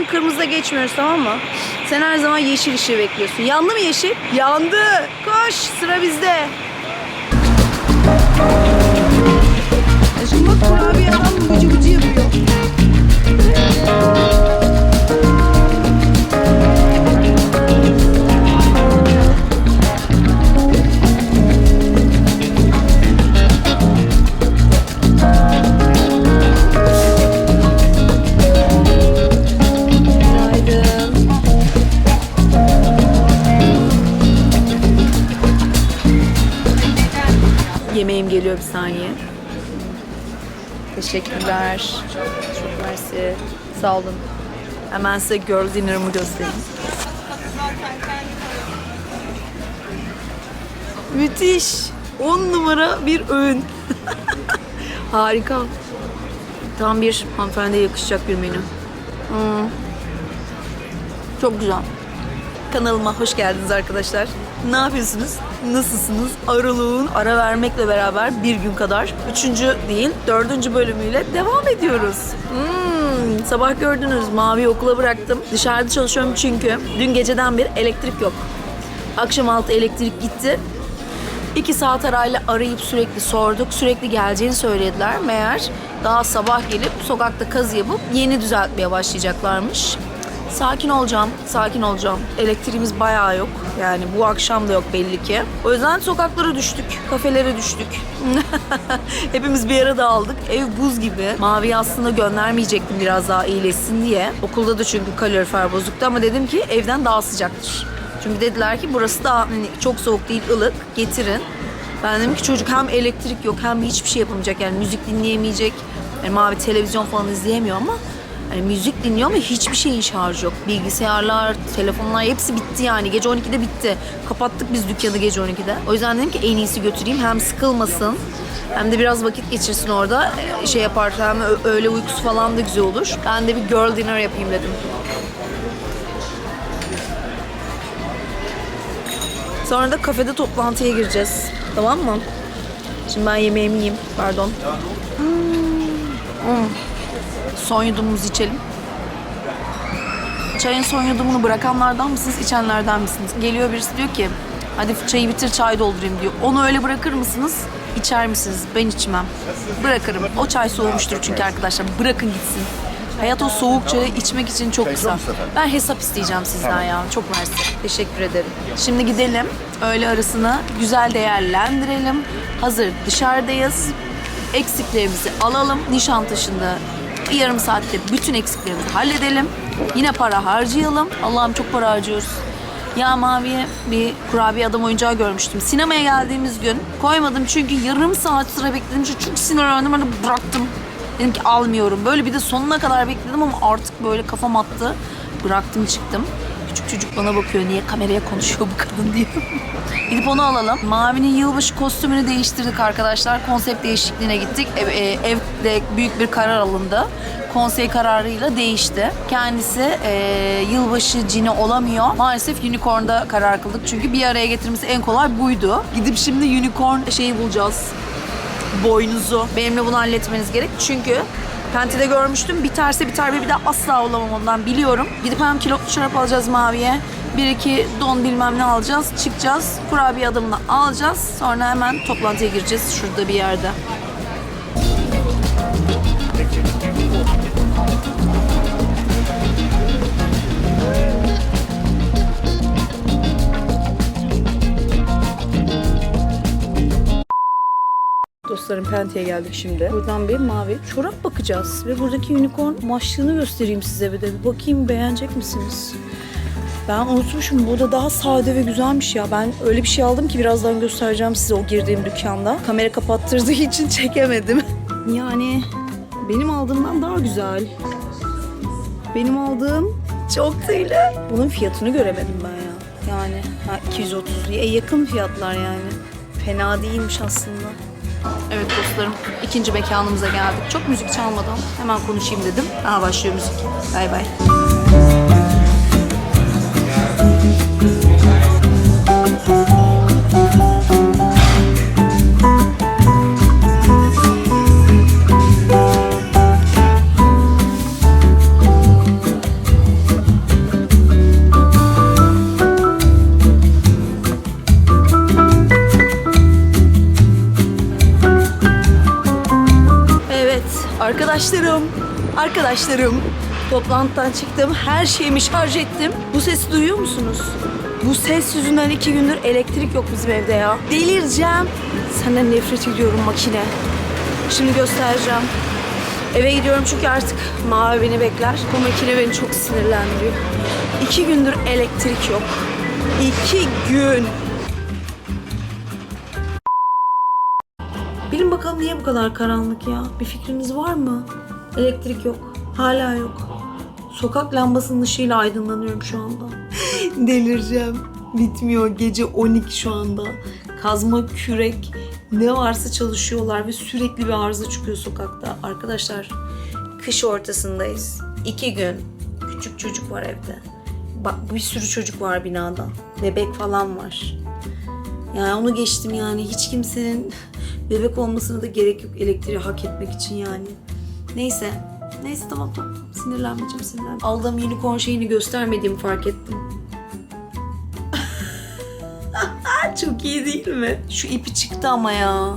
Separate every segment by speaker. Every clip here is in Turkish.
Speaker 1: Geçsin kırmızıda geçmiyoruz tamam mı? Sen her zaman yeşil ışığı bekliyorsun. Yandı mı yeşil? Yandı. Koş sıra bizde. Aşkım bak kurabiye adam bıcı bıcı yapıyor. Yemeğim geliyor bir saniye. Teşekkürler. Çok mersi. Sağ olun. Hemen size girl dinner'ımı göstereyim. Müthiş. 10 numara bir öğün. Harika. Tam bir hanımefendiye yakışacak bir menü. Hmm. Çok güzel. Kanalıma hoş geldiniz arkadaşlar. Ne yapıyorsunuz? Nasılsınız? Aralığın ara vermekle beraber bir gün kadar üçüncü değil dördüncü bölümüyle devam ediyoruz. Hmm, sabah gördünüz mavi okula bıraktım. Dışarıda çalışıyorum çünkü dün geceden beri elektrik yok. Akşam altı elektrik gitti. İki saat arayla arayıp sürekli sorduk. Sürekli geleceğini söylediler. Meğer daha sabah gelip sokakta kazı yapıp yeni düzeltmeye başlayacaklarmış. Sakin olacağım, sakin olacağım. Elektriğimiz bayağı yok. Yani bu akşam da yok belli ki. O yüzden sokaklara düştük, kafelere düştük. Hepimiz bir yere dağıldık. Ev buz gibi. Mavi'yi aslında göndermeyecektim biraz daha iyileşsin diye. Okulda da çünkü kalorifer bozuktu ama dedim ki evden daha sıcaktır. Çünkü dediler ki burası da hani çok soğuk değil ılık getirin. Ben dedim ki çocuk hem elektrik yok hem hiçbir şey yapamayacak yani müzik dinleyemeyecek. Yani mavi televizyon falan izleyemiyor ama hani müzik dinliyor ama hiçbir şeyin şarjı yok. Bilgisayarlar, telefonlar hepsi bitti yani. Gece 12'de bitti. Kapattık biz dükkanı gece 12'de. O yüzden dedim ki en iyisi götüreyim hem sıkılmasın hem de biraz vakit geçirsin orada. Ee, Şey yapar hem öğle uykusu falan da güzel olur. Ben de bir girl dinner yapayım dedim. Sonra da kafede toplantıya gireceğiz. Tamam mı? Şimdi ben yemeğimi yiyeyim. Pardon. Hmm. Hmm. Son yudumumuzu içelim. Çayın son yudumunu bırakanlardan mısınız, içenlerden misiniz? Geliyor birisi diyor ki, hadi çayı bitir çay doldurayım diyor. Onu öyle bırakır mısınız? İçer misiniz? Ben içmem. Bırakırım. O çay soğumuştur çünkü arkadaşlar. Bırakın gitsin. Hayat o soğuk çayı içmek için çok kısa. Ben hesap isteyeceğim sizden ya. Çok mersi. Teşekkür ederim. Şimdi gidelim. Öğle arasını güzel değerlendirelim. Hazır dışarıdayız. Eksiklerimizi alalım. Nişantaşı'nda bir yarım saatte bütün eksiklerimizi halledelim. Yine para harcayalım. Allah'ım çok para harcıyoruz. Ya Mavi'ye bir kurabiye adam oyuncağı görmüştüm. Sinemaya geldiğimiz gün koymadım çünkü yarım saat sıra bekledim. Çünkü çok sinirlendim. Hani bıraktım. Dedim ki almıyorum. Böyle bir de sonuna kadar bekledim ama artık böyle kafam attı. Bıraktım çıktım. Çocuk bana bakıyor. Niye kameraya konuşuyor bu kadın diye. Gidip onu alalım. Mavi'nin yılbaşı kostümünü değiştirdik arkadaşlar. Konsept değişikliğine gittik. Ev, e, evde büyük bir karar alındı. Konsey kararıyla değişti. Kendisi e, yılbaşı cini olamıyor. Maalesef unicorn'da karar kıldık. Çünkü bir araya getirmesi en kolay buydu. Gidip şimdi unicorn şeyi bulacağız boynuzu. Benimle bunu halletmeniz gerek. Çünkü Penti'de görmüştüm. Biterse biter ve bir daha asla olamam ondan biliyorum. Gidip hem kilotlu şarap alacağız maviye. Bir iki don bilmem ne alacağız. Çıkacağız. Kurabiye adamını alacağız. Sonra hemen toplantıya gireceğiz şurada bir yerde. Dostlarım Penti'ye geldik şimdi. Buradan bir mavi çorap bakacağız. Ve buradaki unicorn maçlığını göstereyim size bir de. Bir bakayım beğenecek misiniz? Ben unutmuşum. Burada daha sade ve güzelmiş ya. Ben öyle bir şey aldım ki birazdan göstereceğim size o girdiğim dükkanda. Kamera kapattırdığı için çekemedim. Yani benim aldığımdan daha güzel. Benim aldığım çok değil. Bunun fiyatını göremedim ben ya. Yani ha, 230 liraya yakın fiyatlar yani. Fena değilmiş aslında. Evet dostlarım, ikinci mekanımıza geldik. Çok müzik çalmadan hemen konuşayım dedim. Aha başlıyor müzik. Bay bay. Arkadaşlarım, arkadaşlarım. Toplantıdan çıktım, her şeyimi şarj ettim. Bu sesi duyuyor musunuz? Bu ses yüzünden iki gündür elektrik yok bizim evde ya. Delireceğim. Senden nefret ediyorum makine. Şimdi göstereceğim. Eve gidiyorum çünkü artık Mavi beni bekler. Bu makine beni çok sinirlendiriyor. İki gündür elektrik yok. İki gün. Bilin bakalım niye bu kadar karanlık ya? Bir fikriniz var mı? Elektrik yok. Hala yok. Sokak lambasının ışığıyla aydınlanıyorum şu anda. Delireceğim. Bitmiyor. Gece 12 şu anda. Kazma, kürek, ne varsa çalışıyorlar ve sürekli bir arıza çıkıyor sokakta. Arkadaşlar kış ortasındayız. İki gün. Küçük çocuk var evde. Bak bir sürü çocuk var binada. Bebek falan var. Yani onu geçtim yani. Hiç kimsenin bebek olmasına da gerek yok elektriği hak etmek için yani. Neyse. Neyse tamam tamam. Sinirlenmeyeceğim sinirlenmeyeceğim. Aldığım unicorn şeyini göstermediğimi fark ettim. Çok iyi değil mi? Şu ipi çıktı ama ya.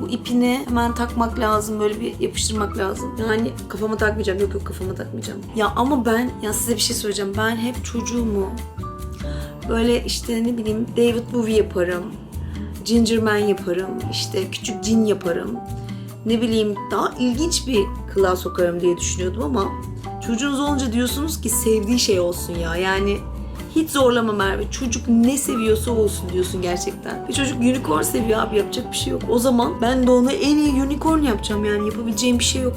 Speaker 1: Bu ipini hemen takmak lazım. Böyle bir yapıştırmak lazım. Yani kafama takmayacağım. Yok yok kafama takmayacağım. Ya ama ben ya size bir şey söyleyeceğim. Ben hep çocuğumu böyle işte ne bileyim David Bowie yaparım. Ginger Man yaparım. işte küçük cin yaparım. Ne bileyim daha ilginç bir kılığa sokarım diye düşünüyordum ama çocuğunuz olunca diyorsunuz ki sevdiği şey olsun ya. Yani hiç zorlama Merve. Çocuk ne seviyorsa olsun diyorsun gerçekten. Bir çocuk unicorn seviyor abi yapacak bir şey yok. O zaman ben de ona en iyi unicorn yapacağım yani yapabileceğim bir şey yok.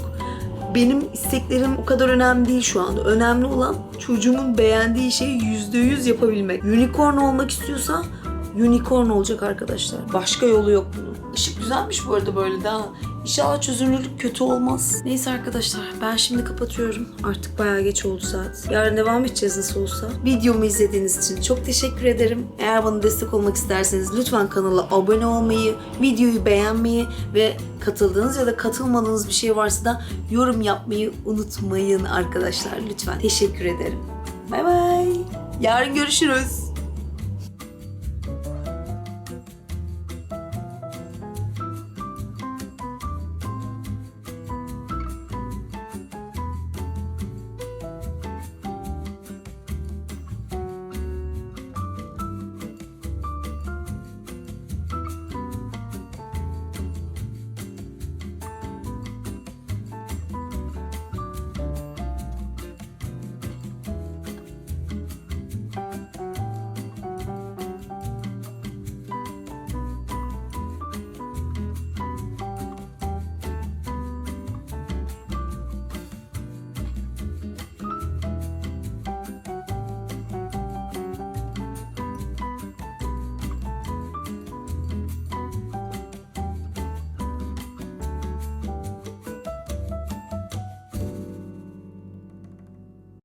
Speaker 1: Benim isteklerim o kadar önemli değil şu anda. Önemli olan çocuğumun beğendiği şeyi yüzde yüz yapabilmek. Unicorn olmak istiyorsa unicorn olacak arkadaşlar. Başka yolu yok bunun. Işık güzelmiş bu arada böyle daha. İnşallah çözünürlük kötü olmaz. Neyse arkadaşlar ben şimdi kapatıyorum. Artık bayağı geç oldu saat. Yarın devam edeceğiz nasıl olsa. Videomu izlediğiniz için çok teşekkür ederim. Eğer bana destek olmak isterseniz lütfen kanala abone olmayı, videoyu beğenmeyi ve katıldığınız ya da katılmadığınız bir şey varsa da yorum yapmayı unutmayın arkadaşlar lütfen. Teşekkür ederim. Bay bay. Yarın görüşürüz.